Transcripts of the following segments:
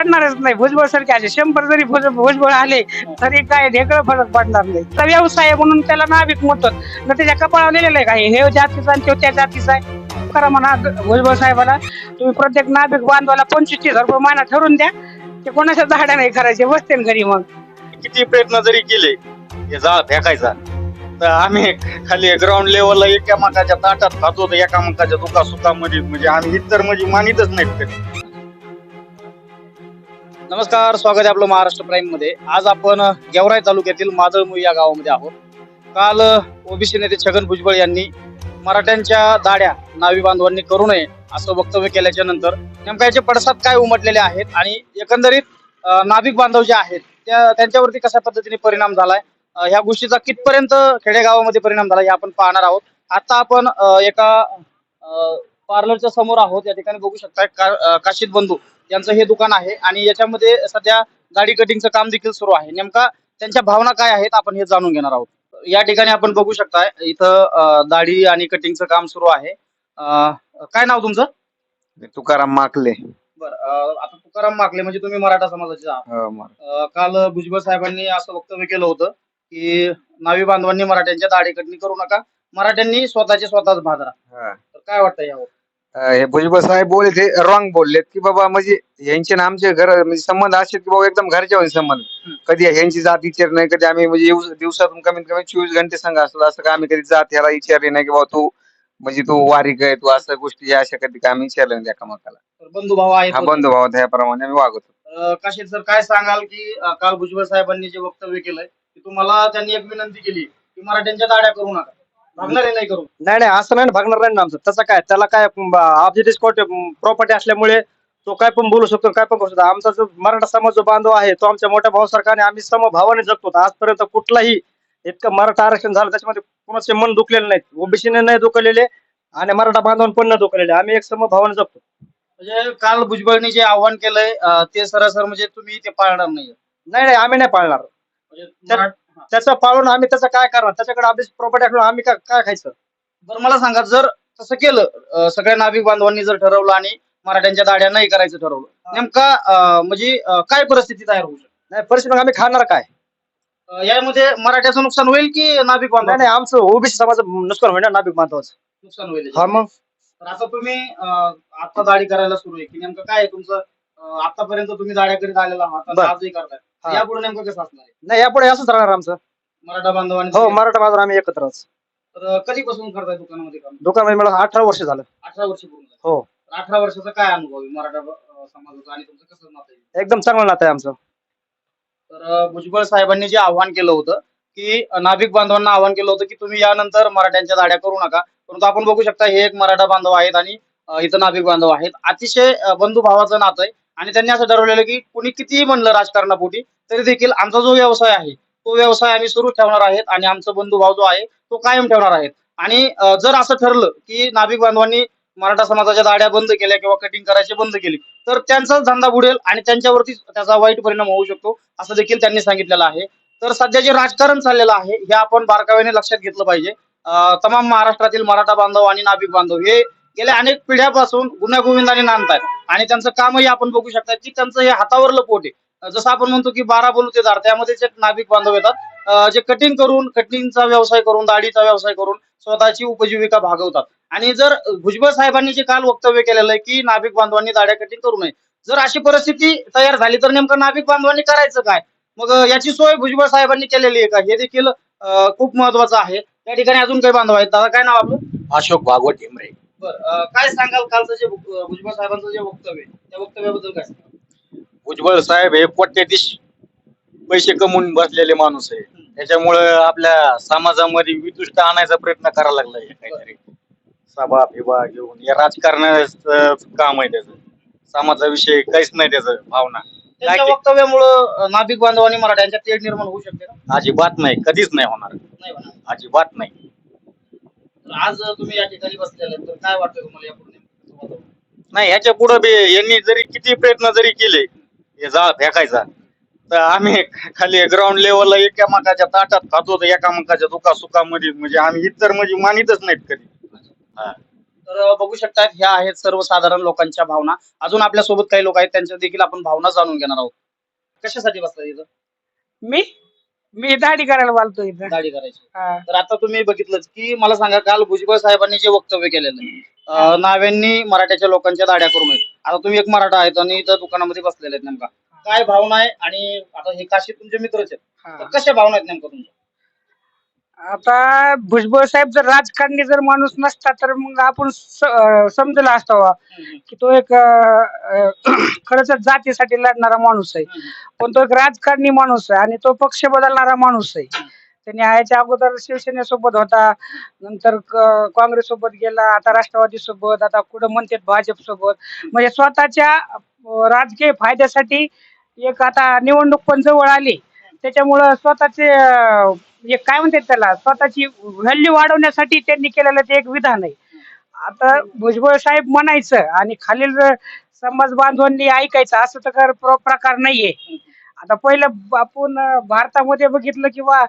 पडणारच नाही. भुजबळ सारखे असे शंभर जरी भुज भुजबळ आले तरी काय ढेकळं फरक पडणार नाही. तर व्यवसाय म्हणून त्याला नाविक म्हणतात. न त्याच्या कपाळावर लिहिलेलं आहे काही. हे जातीचा आणि तो त्या जातीचा आहे. करा म्हणा भुजबळ साहेबाला. तुम्ही प्रत्येक नाभिक बांधवाला पंचवीस तीस रुपये महिना ठरवून द्या. ते कोणाच्या झाड्या नाही करायचे. बसते ना घरी मग. किती प्रयत्न जरी केले हे जाळ फेकायचा. तर आम्ही खाली ग्राउंड लेवलला एकामेकाच्या ताटात खातो तर एकामेकाच्या दुखा सुखामध्ये म्हणजे आम्ही इतर म्हणजे मानितच नाहीत कधी. नमस्कार स्वागत आहे आपलं महाराष्ट्र प्राईममध्ये. आज आपण गेवराई तालुक्यातील मादळमुई या गावामध्ये आहोत. काल ओबीसी नेते छगन भुजबळ यांनी मराठ्यांच्या दाड्या नावी बांधवांनी करू नये असं वक्तव्य केल्याच्यानंतर नेमका याचे पडसाद काय उमटलेले आहेत आणि एकंदरीत नाभिक बांधव जे आहेत त्या त्यांच्यावरती कशा पद्धतीने परिणाम झालाय ह्या गोष्टीचा कितपर्यंत खेडेगावामध्ये परिणाम झाला हे आपण पाहणार आहोत. आता आपण एका पार्लरच्या समोर आहोत. या ठिकाणी बघू शकता का- काशीद बंधू. यांचं हे दुकान आहे आणि याच्यामध्ये सध्या दाढी कटिंगचं काम देखील सुरू आहे. नेमका त्यांच्या भावना काय आहेत आपण हे जाणून घेणार आहोत. या ठिकाणी आपण बघू शकताय इथं दाढी आणि कटिंगचं काम सुरू आहे. काय नाव तुमचं? तुकाराम माकले. बरं आता तुकाराम माकले म्हणजे तुम्ही मराठा समाजाचे आहात. हो, काल भुजबळ साहेबांनी असं वक्तव्य केलं होतं की नावी बांधवांनी मराठ्यांच्या दाढी कटणी करू नका. मराठ्यांनी स्वतःचे स्वतःच भादरा. तर काय वाटतं यावर? हे भुजबळ साहेब बोलले ते रॉंग बोललेत की बाबा म्हणजे यांचे ना आमचे घर म्हणजे संबंध असे की बाबा एकदम घरच्या संबंध. कधी ह्यांची जात विचार नाही कधी आम्ही म्हणजे दिवस- दिवसातून कमीत कमी चोवीस घंटे संघ असतो असं का आम्ही कधी जात ह्याला विचारले नाही की बाबा तू म्हणजे तू वारी काय तू असं गोष्टी या अशा कधी काय आम्ही विचारलं नाही एकामेकाला तर बंधू भाव आहेत. हा बंधू भाव त्याप्रमाणे आम्ही वागतो. अं, काशीद सर काय सांगाल की अं, काल भुजबळ साहेबांनी जे वक्तव्य केलंय की तुम्हाला त्यांनी एक विनंती केली की मराठ्यांच्या दाड्या करू नका. भागणारे नाही करू. नाही नाही असं नाही ना, भागणार नाही ना आमचं. तसं काय त्याला काय ऑब्जेक्टिव्ह कोर्ट प्रॉपर्टी असल्यामुळे तो काय पण बोलू शकतो काय पण करू शकतो. आमचा जो मराठा समाज जो बांधव आहे तो आमच्या मोठ्या भावासारखा आणि आम्ही समभावाने जगतो. आजपर्यंत कुठलाही इतकं मराठा आरक्षण झालं त्याच्यामध्ये कोणाचे मन दुखलेले नाहीत. ओबीसीने नाही दुखलेले आणि मराठा बांधवांनी पण न दुखलेले. आम्ही एक समभावाने जगतो. म्हणजे काल भुजबळनी जे आव्हान केलंय अं, ते सरासर म्हणजे तुम्ही ते पाळणार नाही नाही नाही आम्ही नाही पाळणार. म्हणजे. त्याचं पाळून आम्ही त्याचं काय करणार? त्याच्याकडे आपली प्रॉपर्टी आम्ही काय काय खायचं? बरं मला सांगा जर तसं केलं अं, सगळ्या नाभिक बांधवांनी जर ठरवलं आणि मराठ्यांच्या दाड्या नाही करायचं ठरवलं नेमका अं, म्हणजे अं, काय परिस्थिती तयार होऊ शकते? नाही परिस्थिती मग आम्ही खाणार काय? अं, यामध्ये मराठ्याचं नुकसान होईल की नाभिक नाही बांधव नाही आमचं ओबीसी समाज नुकसान होईल ना नाभिक बांधवाचं. नुकसान होईल. हा मग? तर आता तुम्ही अं, आता दाढी करायला सुरू आहे की नेमकं काय आहे तुमचं? अं, आतापर्यंत तुम्ही दाड्या करीत आलेला आहात बरं. आजही करताय. हा. यापुढे नेमकं कसं असणार आहे? नाही यापुढे असंच राहणार आमचं. मराठा बांधवांनी हो मराठा बांधव आम्ही एकत्रच. तर कधीपासून करताय दुकानामध्ये काम? दुकानामध्ये मला अठरा वर्ष झालं. अठरा वर्ष पूर्ण झाली. हो. तर अठरा वर्षाचा काय अनुभव आहे मराठा अं, समाजाचा आणि तुमचं कसं नातं आहे? एकदम चांगलं नातं आहे आमचं. तर अं, भुजबळ साहेबांनी जे आव्हान केलं होतं की अं, नाभिक बांधवांना आव्हान केलं होतं की तुम्ही यानंतर मराठ्यांच्या दाड्या करू नका. परंतु आपण बघू शकता हे एक मराठा बांधव आहेत आणि अं, इथं नाभिक बांधव आहेत. अतिशय अं, बंधू भावाचं नातं आहे. आणि त्यांनी असं ठरवलेलं की कुणी कितीही म्हणलं राजकारणापोटी तरी देखील आमचा जो व्यवसाय आहे तो व्यवसाय आम्ही सुरू ठेवणार आहेत आणि आमचा बंधुभाव जो आहे तो कायम ठेवणार आहेत. आणि जर असं ठरलं की नाभिक बांधवांनी मराठा समाजाच्या दाड्या बंद केल्या किंवा कटिंग करायची बंद केली तर त्यांचाच धंदा बुडेल आणि त्यांच्यावरती त्याचा वाईट परिणाम होऊ शकतो असं देखील त्यांनी सांगितलेलं आहे. तर सध्या जे राजकारण चाललेलं आहे हे आपण बारकाव्याने लक्षात घेतलं पाहिजे. तमाम महाराष्ट्रातील मराठा बांधव आणि नाभिक बांधव हे गेल्या अनेक पिढ्यापासून गुन्ह्यागोविंदाने नांदतात आणि त्यांचं कामही आपण बघू शकता की त्यांचं हे हातावरलं पोट आहे. जसं आपण म्हणतो की बारा बोलू ते दार त्यामध्ये जे नाभिक बांधव येतात. जे कटिंग करून कटिंगचा व्यवसाय करून दाढीचा व्यवसाय करून स्वतःची उपजीविका भागवतात. आणि जर भुजबळ साहेबांनी जे काल वक्तव्य केलेलं आहे की नाभिक बांधवांनी दाड्या कटिंग करू नये जर अशी परिस्थिती तयार झाली तर नेमकं नाभिक बांधवांनी करायचं काय? मग याची सोय भुजबळ साहेबांनी केलेली आहे का? हे देखील खूप महत्वाचं आहे. त्या ठिकाणी अजून काही बांधव आहेत. दादा काय नाव आपलं? अशोक भागवत हिमरे. बरं काय सांगाल कालचं जे भुजबळ साहेबांचं जे वक्तव्य? त्या वक्तव्याबद्दल काय सांगाल? भुजबळ साहेब हे कोट्यधीश पैसे कमवून बसलेले माणूस आहे. त्याच्यामुळं आपल्या समाजामध्ये विदुष्ट आणायचा प्रयत्न करायला लागलाय काहीतरी. सभा फिबा घेऊन. या राजकारणाचं काम आहे त्याचं. समाजाविषयी काहीच नाही त्याचं भावना. त्यांच्या वक्तव्यामुळं अं, नाभिक बांधव आणि मराठ्यांच्या तेढ निर्माण होऊ शकते अजिबात नाही. कधीच नाही होणार. अजिबात नाही. आज तुम्ही या ठिकाणी बसलेले तर काय वाटतं तुम्हाला? नाही ह्याच्या पुढे बी यांनी जरी किती प्रयत्न जरी केले हे जाळ फेकायचा. तर आम्ही खाली ग्राउंड लेवलला एकामेकाच्या ताटात खातो तर एकामेकाच्या दुखा सुखामध्ये म्हणजे आम्ही इतर म्हणजे मानितच नाहीत कधी. हा. तर बघू शकतात ह्या आहेत सर्वसाधारण लोकांच्या भावना. अजून आपल्यासोबत काही लोक आहेत त्यांच्या देखील आपण भावना जाणून घेणार आहोत. कशासाठी बसला इथं? मी? मी दाढी करायला बोलतो इथं. दाढी करायची. हा. तर आता तुम्ही बघितलंच की मला सांगा काल भुजबळ साहेबांनी जे वक्तव्य केलेलं आहे, अ, नाव्यांनी मराठ्याच्या लोकांच्या दाड्या करू नयेत. आता तुम्ही एक मराठा आहेत आणि इथं दुकानामध्ये बसलेले आहेत नेमका. काय भावना आहे? आणि आता हे काशी तुमचे मित्रच आहेत. हा. तर कशा भावना आहेत नेमका तुमच्या? आता भुजबळ साहेब जर राजकारणी जर माणूस नसता तर मग आपण स- अं, समजलं की तो एक खरंच जातीसाठी लढणारा माणूस आहे. पण तो एक राजकारणी माणूस आहे आणि तो पक्ष बदलणारा माणूस आहे. त्यांनी याच्या अगोदर शिवसेनेसोबत होता नंतर क- काँग्रेस सोबत गेला आता राष्ट्रवादी सोबत आता कुठं म्हणतात भाजप सोबत म्हणजे स्वतःच्या राजकीय फायद्यासाठी एक आता निवडणूक पण जवळ आली. त्याच्यामुळं स्वतःचे एक काय म्हणतात त्याला स्वतःची व्हॅल्यू वाढवण्यासाठी त्यांनी केलेलं ते एक विधान आहे. आता भुजबळ साहेब म्हणायचं आणि खालील समाज बांधवांनी ऐकायचं असं तर कर- प्र- प्रकार नाहीये. आता पहिलं आपण भारतामध्ये बघितलं किंवा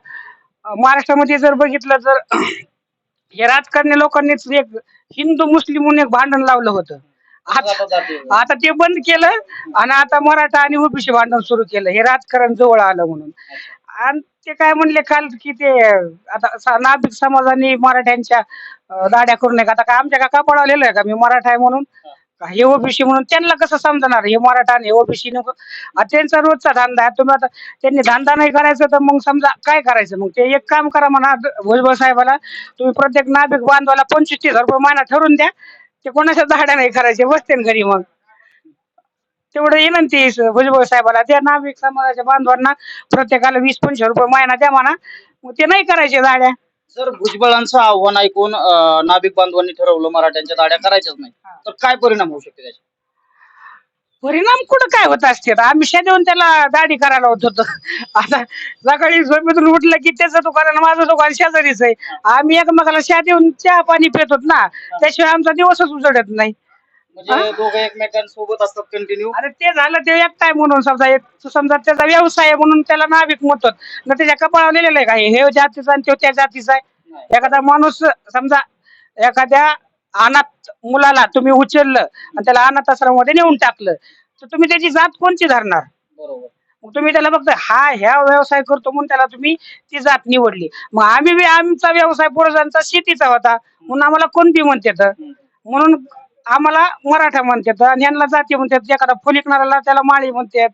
महाराष्ट्रामध्ये जर बघितलं तर हे राजकारणी लोकांनीच एक हिंदू मुस्लिम म्हणून एक भांडण लावलं होतं. आता. आता ते बंद केलं आणि आता मराठा आणि ओबीसी भांडण सुरू केलं हे राजकारण जवळ आलं म्हणून. आणि ते काय म्हणले काल की ते आता नाभिक समाजाने मराठ्यांच्या अं, दाड्या करू नये आता काय आमच्या काका कपाळावर आहे का? मी मराठा आहे म्हणून. का हे ओबीसी म्हणून त्यांना कसं समजणार? हे मराठा आणि हे ओबीसी नको. त्यांचा रोजचा धंदा आहे. तुम्ही आता त्यांनी धंदा नाही करायचा तर मग समजा काय करायचं? मग ते एक काम करा म्हणा भुजबळ साहेबाला. तुम्ही प्रत्येक नाभिक बांधवाला पंचवीस तीस हजार रुपये महिना ठरवून द्या. ते कोणाच्या धाड्या नाही करायचे? बसते ना घरी मग. तेवढं विनंती भुजबळ साहेबाला. त्या नाभिक समाजाच्या बांधवांना प्रत्येकाला वीस पंचवीस रुपये महिना द्या म्हणा. मग ते नाही करायचे दाड्या. जर भुजबळांचं आव्हान ऐकून अ, नाभिक बांधवांनी ठरवलं मराठ्यांच्या दाड्या करायच्याच नाही. तर काय परिणाम होऊ शकते त्याचे? परिणाम कुठं काय होत असते आम्ही देऊन त्याला दाढी करायला होत होतो. आता सकाळी झोपेतून उठलं की त्याचं दुकान आणि माझं दुकान शेजारीच आहे. आम्ही एकमेकाला शा देऊन चहा पाणी पित होत ना. त्याशिवाय आमचा दिवसच उजडत नाही. म्हणजे दोघं एकमेकांसोबत असतात कंटिन्यू अरे ते झालं ते एकटाय म्हणून समजा एक समजा त्याचा व्यवसाय आहे म्हणून त्याला नाविक म्हणतात. ना त्याच्या कपाळावर लिहिलेलं आहे का? हे जातीचा आणि तो त्या जातीचा आहे. एखादा माणूस समजा एखाद्या अनाथ मुलाला तुम्ही उचललं आणि त्याला अनाथ आश्रमामध्ये नेऊन टाकलं तर तुम्ही त्याची जात कोणची धरणार? बरोबर. मग तुम्ही त्याला फक्त हा ह्या व्यवसाय करतो म्हणून त्याला तुम्ही ती जात निवडली. मग आम्ही बी आमचा व्यवसाय पूर्वजांचा शेतीचा होता. म्हणून आम्हाला कोणती म्हणतात म्हणून आम्हाला मराठा म्हणतात आणि यांना जाती म्हणतात. एखादा फुलिकणाऱ्याला त्याला माळी म्हणतात.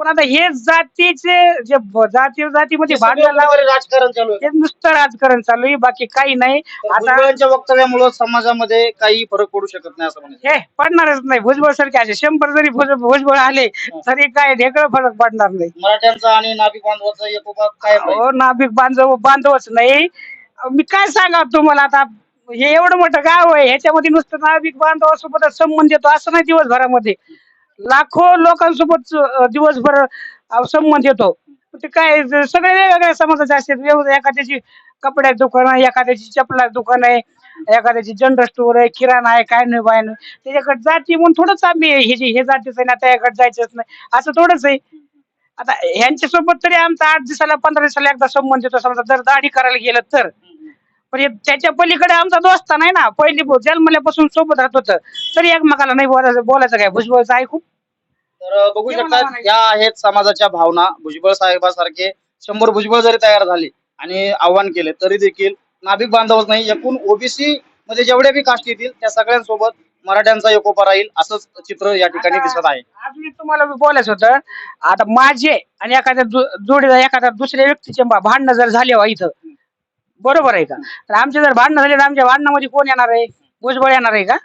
पण आता हे जातीचे जे जाती जातीमध्ये भांडण लावले सगळीकडे राजकारण चालू आहे. ते नुसतं राजकारण चालू आहे. बाकी काही नाही. आता भुजबळांच्या वक्तव्यामुळे समाजामध्ये काही फरक पडू शकत नाही असं म्हणायचं. हे पडणारच नाही. भुजबळ सारखे असे शंभर जरी भुज- भुजबळ आले तरी काय ढेकळ फरक पडणार नाही. मराठ्यांचा आणि नाभिक बांधवाचा एकोपा काय हो नाभिक बांधव बांधवच नाही. मी काय सांगा तुम्हाला आता? हे एवढं मोठं गाव आहे ह्याच्यामध्ये नुसतं नाविक बांधवासोबतच संबंध येतो असं नाही दिवसभरामध्ये. लाखो लोकांसोबत दिवसभर संबंध येतो. ते काय सगळे वेगवेगळ्या समाजाचे असतात. एखाद्याची कपड्यात दुकान आहे एखाद्याची चपला दुकान आहे एखाद्याची जनरल स्टोर आहे किराणा आहे काय नाही बाय नाही. त्याच्याकडे जाती म्हणून थोडंच आम्ही हे जे- हे जातीच आहे ना त्याच्याकडे जायचंच नाही. असं थोडंच आहे. आता ह्यांच्या सोबत तरी आमचा आठ दिवसाला पंधरा दिवसाला एकदा संबंध येतो. समजा जर दाढी करायला गेलं तर. पण हे त्याच्या पलीकडे आमचा दोस्ता नाही ना पहिली बो- जन्मल्यापासून सोबत राहत होतं. तरी एकमेकाला नाही बोलायचं बोलायचं काय? भुजबळचं ऐकू तर बघू ते शकतात मला म्हणायचं. या आहेत समाजाच्या भावना. भुजबळ साहेबासारखे शंभर भुजबळ जरी तयार झाले आणि आव्हान केले तरी देखील नाभिक बांधवच नाही. एकूण ओबीसी मध्ये जेवढे बी कास्ट येतील त्या सगळ्यांसोबत मराठ्यांचा एकोपा राहील असंच चित्र या ठिकाणी दिसत आहे. आज मी तुम्हाला बोलायचं होतं आता माझे आणि एखाद्या जोडीदार एखाद्या दुसऱ्या व्यक्तीचे भा- भांडणं जर झाले हो इथं बरोबर आहे का? तर आमचे जर भांडणं झाले तर आमच्या भांडणामध्ये कोण येणार आहे? भुजबळ येणार आहे का?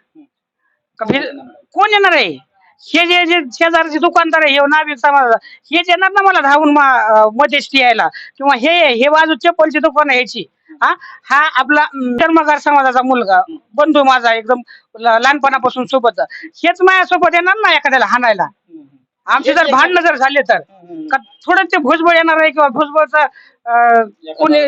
का फिर- कोण येणार आहे? हे जे जे शेजारचे दुकानदार आहे हे नाविक समाज हेच येणार ना मला धावून मध्यस्थी यायला किंवा हे हे बाजू चप्पलची दुकान आहे ह्याची हा? हा आपला अं, धर्मकार समाजाचा मुलगा बंधू माझा एकदम ल- लहानपणापासून सोबतचा. हेच माझ्यासोबत येणार ना एखाद्याला हाणायला? आमचे जर भांडणं जर झाले तर? का थोडं ते भुजबळ येणार आहे किंवा भुजबळचा कोणी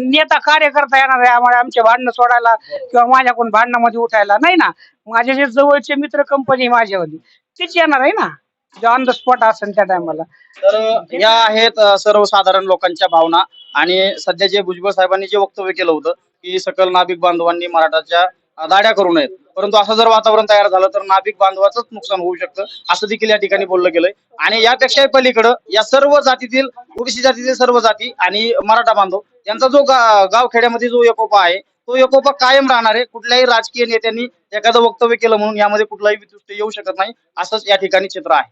नेता कार्यकर्ता येणार आहे आम्हाला आमचे भांडणं सोडायला किंवा माझ्याकडून भांडणामध्ये उठायला. नाही ना? माझे जे जवळचे मित्र कंपनी माझ्यावाली तीच येणार आहे ना? जे ऑन द स्पॉट असेल त्या टायमाला. तर या आहेत सर्वसाधारण लोकांच्या भावना. आणि सध्या जे भुजबळ साहेबांनी जे वक्तव्य केलं होतं की सकल नाभिक बांधवांनी मराठाच्या दाड्या करू नयेत. परंतु असं जर वातावरण तयार झालं तर नाभिक बांधवाचंच नुकसान होऊ शकतं असं देखील या ठिकाणी बोललं गेलंय. आणि यापेक्षाही पलीकडं या सर्व जातीतील ओबीसी जातीतील सर्व जाती आणि मराठा बांधव यांचा जो गाव गावखेड्यामध्ये जो एकोपा आहे तो एकोपा कायम राहणार आहे. कुठल्याही राजकीय नेत्यांनी एखादं वक्तव्य केलं म्हणून यामध्ये कुठलाही वितुष्ट येऊ शकत नाही असंच या ठिकाणी चित्र आहे.